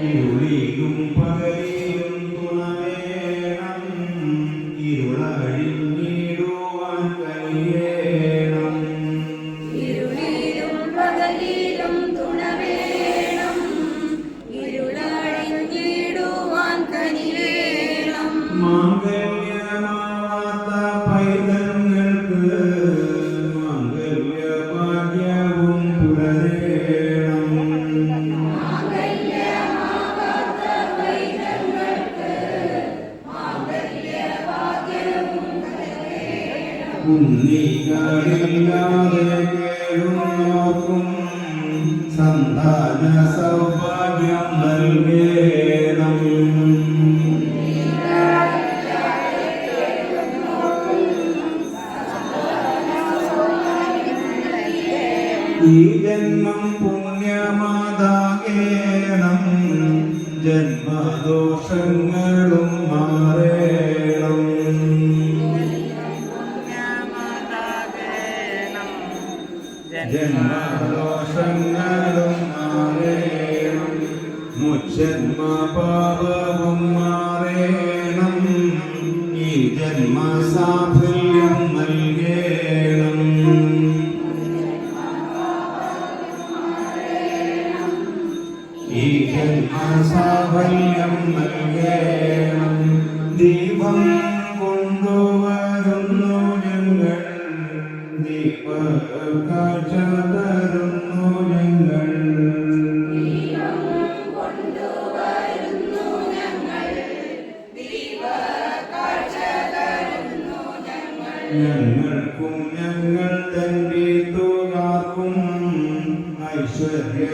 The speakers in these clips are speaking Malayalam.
ഇരുളിലും പകലിലും ഉണ്ണികളില്ലാതെ കേഴുന്നോർക്കും സന്താന സൗഭാഗ്യം നൽകേണം ഈ ജന്മം പുണ്യമാതാകേണം ജന്മദോഷങ്ങളും ജന്മദോഷങ്ങളും മാറേണം മുജന്മ പാപവും മാറേണം ഈ ജന്മ സാഫല്യം നൽകേണം. ഈ ജന്മ സാഫല്യം ഞങ്ങൾക്കും ഞങ്ങൾ തന്റെ തോകാർക്കും ഐശ്വര്യദായിനിയാകേണം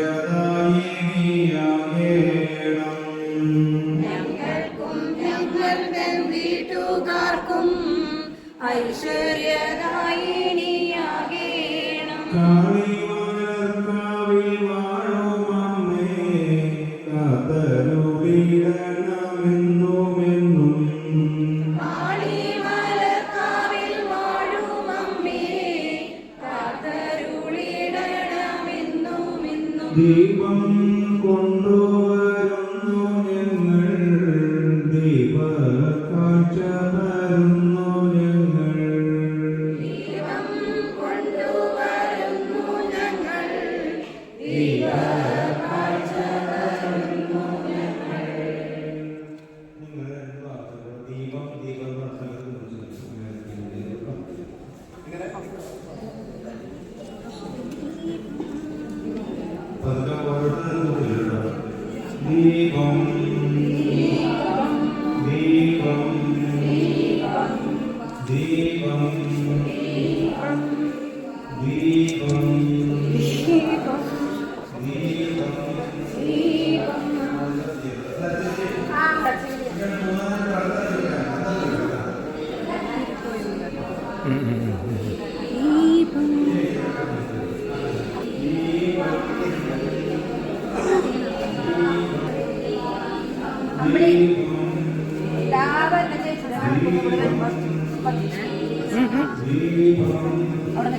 ഞങ്ങൾക്കും ഞങ്ങൾ കാളിവാഴക്കാവിൽ ദീപം കൊണ്ടുവരുന്നു ഞങ്ങൾ. ദീപകാഴ്ച തരുന്നു ഞങ്ങൾ. ദീപം കൊണ്ടുവരുന്നു ഞങ്ങൾ. ദീപകാഴ്ച ദീപം ദീപം ദീപം ദീപം ദീപം. അവിടെ